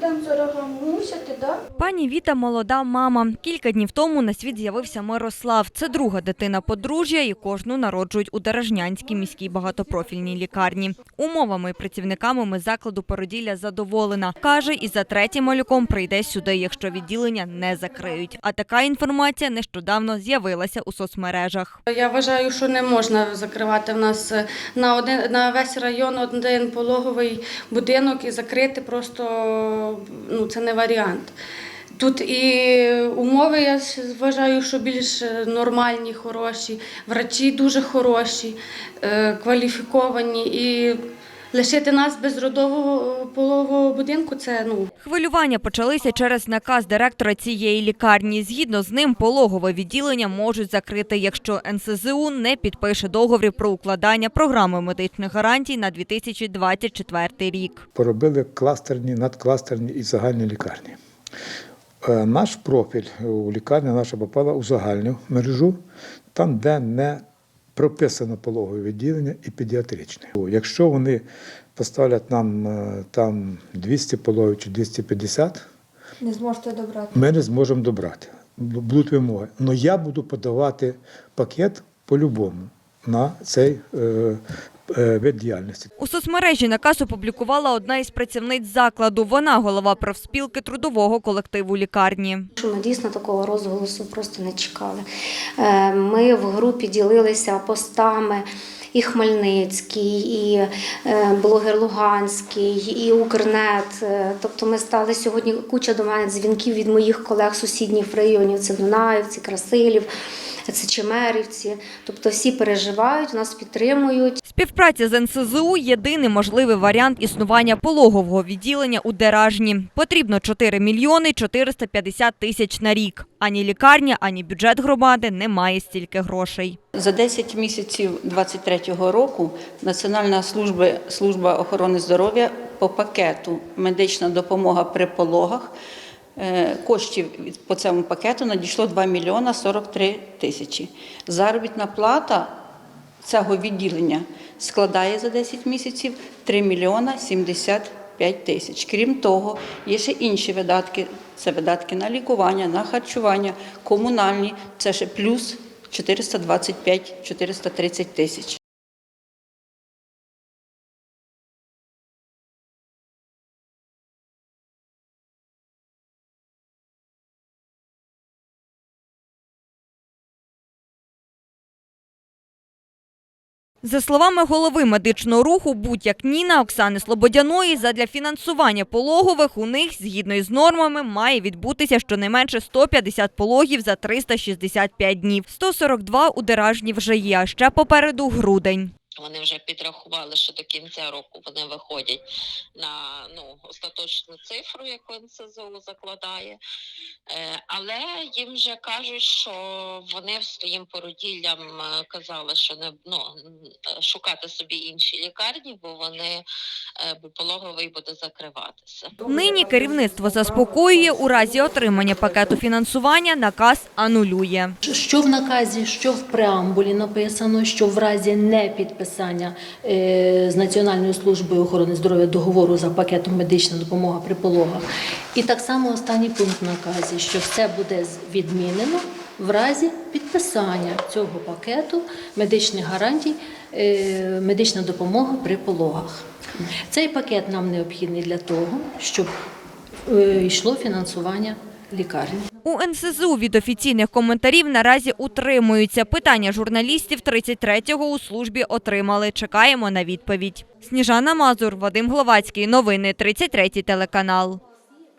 підемо зараз мусити, да? Пані Віта молода мама. Кілька днів тому на світ з'явився Мирослав. Це друга дитина подружжя і кожну народжують у Дорожнянській міській багатопрофільній лікарні. Умовами і працівниками ми закладу породілля задоволена. Каже, і за третім малюком прийде сюди, якщо відділення не закриють. А така інформація нещодавно з'явилася у соцмережах. Я вважаю, що не можна закривати в нас е, на один на весь район один пологовий будинок і закрити просто ну це не варіант. Тут і умови, я вважаю, що більш е, нормальні, хороші, врачі дуже хороші, е, кваліфіковані. І лишити нас без родового пологового будинку це ну Хвилювання почалися через наказ директора цієї лікарні. Згідно з ним, пологове відділення можуть закрити, якщо НСЗУ не підпише договір про укладання програми медичних гарантій на 2024 рік. поробили кластерні, надкластерні і загальні лікарні. Е, Наш профіль у лікарні наша попала у загальну мережу, там, де не прописано пологове відділення і педіатричне. Якщо вони поставлять нам е, там 200 пологів чи 250, Не зможете добрати. ми не зможемо добрати. Будуть вимоги. Але я буду подавати пакет по-любому на цей е, вид діяльності. У соцмережі наказ опублікувала одна із працівниць закладу. Вона голова профспілки трудового колективу лікарні. Що Ми дійсно такого розголосу просто не чекали. Е, Ми в групі ділилися постами. І Хмельницький, і е, блогер Луганський, і Укрнет. Е, Тобто ми стали сьогодні куча до мене дзвінків від моїх колег сусідніх районів. Це Дунаївці, Красилів, Чемерівці. Тобто всі переживають, нас підтримують. Співпраця з НСЗУ – єдиний можливий варіант існування пологового відділення у Деражні. Потрібно 4 мільйони 450 тисяч на рік. Ані лікарня, ані бюджет громади не має стільки грошей. За 10 місяців 2023 року Національна служба, служба охорони здоров'я по пакету медична допомога при пологах коштів від- по цьому пакету надійшло 2 мільйона 43 тисячі. Заробітна плата цього відділення складає за 10 місяців 3 мільйона 75 тисяч. Крім того, є ще інші видатки. Це видатки на лікування, на харчування, комунальні. Це ще плюс 425-430 тисяч. За словами голови медичного руху «Будь-як Ніна» Оксани Слободяної, задля фінансування пологових у них, згідно із нормами, має відбутися щонайменше 150 пологів за 365 днів. 142 у Деражні вже є, а ще попереду грудень. Вони вже підрахували, що до кінця року вони виходять на ну, остаточну цифру, яку НСЗУ закладає. Е, але їм вже кажуть, що вони своїм породіллям е, казали, що не ну, шукати собі інші лікарні, бо вони е, бо пологовий буде закриватися. Нині керівництво заспокоює, у разі отримання пакету фінансування наказ анулює. Що в наказі, що в преамбулі написано, що в разі непідписання е, з Національною службою охорони здоров'я договору за пакетом медична допомога при пологах. І так само останній пункт наказі, що все буде відмінено в разі підписання цього пакету медичних гарантій, е, медична допомога при пологах. Цей пакет нам необхідний для того, щоб е, йшло фінансування лікарні. У НСЗУ від офіційних коментарів наразі утримуються. Питання журналістів 33-го у службі отримали. Чекаємо на відповідь. Сніжана Мазур, Вадим Гловацький. Новини 33 телеканал.